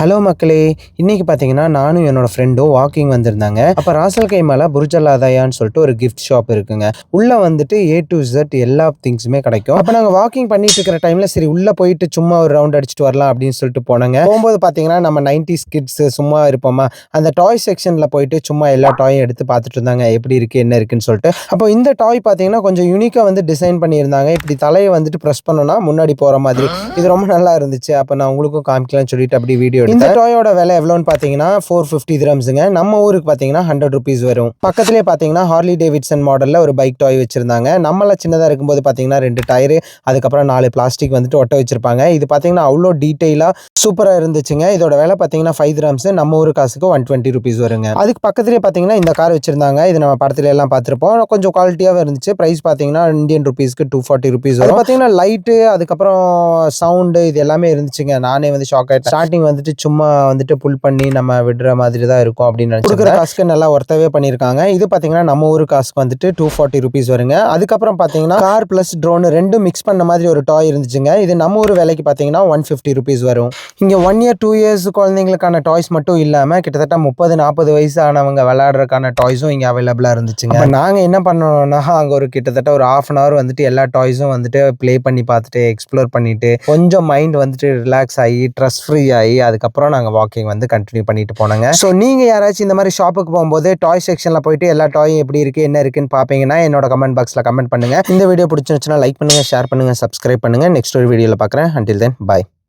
Hello மக்களே இன்னைக்கு பார்த்தீங்கன்னா நானும் என்னோட ஃப்ரெண்டும் வாக்கிங் வந்திருந்தாங்க. அப்போ ராசல் கைமால புர்ஜல்லாதயான்னு சொல்லிட்டு ஒரு கிஃப்ட் ஷாப் இருக்குங்க. உள்ள வந்துட்டு ஏ டு இசட் எல்லா திங்ஸுமே கிடைக்கும். அப்போ நாங்கள் வாக்கிங் பண்ணிட்டு இருக்கிற டைம்ல சரி உள்ள போயிட்டு சும்மா ஒரு ரவுண்ட் அடிச்சுட்டு வரலாம் அப்படின்னு சொல்லிட்டு போனாங்க. போகும்போது பார்த்தீங்கன்னா நம்ம நைன்டிஸ் கிட்ஸ் சும்மா இருப்போமா? அந்த டாய் செக்ஷன்ல போயிட்டு சும்மா எல்லா டாயும் எடுத்து பார்த்துட்டு இருந்தாங்க. எப்படி இருக்கு என்ன இருக்குன்னு சொல்லிட்டு. அப்போ இந்த டாய் பார்த்தீங்கன்னா கொஞ்சம் யூனிக்காக வந்து டிசைன் பண்ணியிருந்தாங்க. இப்படி தலையை வந்துட்டு ப்ரெஸ் பண்ணோன்னா முன்னாடி போகிற மாதிரி. இது ரொம்ப நல்லா இருந்துச்சு. அப்போ நான் உங்களுக்கும் காமிக்கலாம்னு சொல்லிட்டு அப்படி வீடியோ இந்த டாயோட விலை எவ்வளோன்னு பார்த்தீங்கன்னா ஃபோர் ஃபிஃப்டி திரம்ஸுங்க நம்ம ஊருக்கு பார்த்தீங்கன்னா ஹண்ட்ரட் ருபீஸ் வரும். பக்கத்துலேயே பார்த்தீங்கன்னா ஹார்லி டேவிட்சன் மாடலில் ஒரு பைக் டாய் வச்சிருந்தாங்க. நம்மள சின்னதாக இருக்கும்போது பார்த்தீங்கன்னா ரெண்டு டயரு அதுக்கப்புறம் நாலு பிளாஸ்டிக் வந்துட்டு ஒட்ட வச்சிருப்பாங்க. இது பார்த்தீங்கன்னா அவ்வளோ டீட்டெயிலாக சூப்பராக இருந்துச்சுங்க. இதோட விலை பார்த்தீங்கன்னா ஃபைவ் கிராம்ஸ் நம்ம ஊர் காசுக்கு ஒன் டுவெண்ட்டி ருபீஸ் வருங்க. அதுக்கு பக்கத்துலேயே பார்த்தீங்கன்னா இந்த கார் வச்சிருந்தாங்க. இது நம்ம படத்துல எல்லாம் பார்த்துருப்போம் கொஞ்சம் குவாலிட்டியாகவே இருந்துச்சு. ப்ரைஸ் பார்த்தீங்கன்னா இந்தியன் ருபீஸ்க்கு டூ ஃபார்ட்டி ருபீஸ் வரும். பார்த்தீங்கன்னா லைட்டு அதுக்கப்புறம் சவுண்டு இது எல்லாமே இருந்துச்சுங்க. நானே வந்து ஷாக் ஆகிட்டேன் ஸ்டார்டிங் வந்துட்டு சும்மா வந்துட்டு புல் பண்ணி நம்ம விடுற மாதிரி தான் இருக்கும் அப்படின்னு நினச்சி கொடுக்குற காசுக்கு நல்லா ஒர்த்தவே பண்ணியிருக்காங்க. இது பார்த்தீங்கன்னா நம்ம ஊர் காசுக்கு வந்துட்டு டூ ஃபார்ட்டி ருபீஸ் வருங்க. அதுக்கப்புறம் பார்த்தீங்கன்னா கார் ப்ளஸ் ட்ரோன் ரெண்டும் மிக்ஸ் பண்ண மாதிரி ஒரு டாய் இருந்துச்சுங்க. இது நம்ம ஊர் விலைக்கு பார்த்தீங்கன்னா ஒன் ஃபிஃப்டி ருபீஸ் வரும். இங்கே ஒன் இயர் டூ இயர்ஸ் குழந்தைங்களுக்கான டாய்ஸ் மட்டும் இல்லாமல் கிட்டத்தட்ட முப்பது நாற்பது வயசானவங்க விளையாடுறதுக்கான டாய்ஸும் இங்கே அவைலபிளாக இருந்துச்சுங்க. நாங்கள் என்ன பண்ணோம்னா அங்கே ஒரு கிட்டத்தட்ட ஒரு ஆஃப் அன் ஹவர் வந்துட்டு எல்லா டாய்ஸும் வந்துட்டு ப்ளே பண்ணி பார்த்துட்டு எக்ஸ்ப்ளோர் பண்ணிட்டு கொஞ்சம் மைண்ட் வந்துட்டு ரிலாக்ஸ் ஆகி ஸ்ட்ரெஸ் ஃப்ரீ ஆகி அதுக்கப்புறம் நாங்கள் வாக்கிங் வந்து கண்டினியூ பண்ணிட்டு போனாங்க. ஸோ நீங்கள் யாராச்சும் இந்த மாதிரி ஷாப்புக்கு போகும்போது டாய் செக்ஷனில் போயிட்டு எல்லா டாயும் எப்படி இருக்குது என்ன இருக்குன்னு பார்ப்பீங்கன்னா என்னோட கமெண்ட் பாக்ஸில் கமெண்ட் பண்ணுங்கள் இந்த வீடியோ பிடிச்சிருந்துச்சுன்னா லைக் பண்ணுங்கள் ஷேர் பண்ணுங்கள் சப்ஸ்கிரைப் பண்ணுங்கள் நெக்ஸ்ட் ஒரு வீடியோவில் பார்க்குறேன் அண்டில் தென் பாய்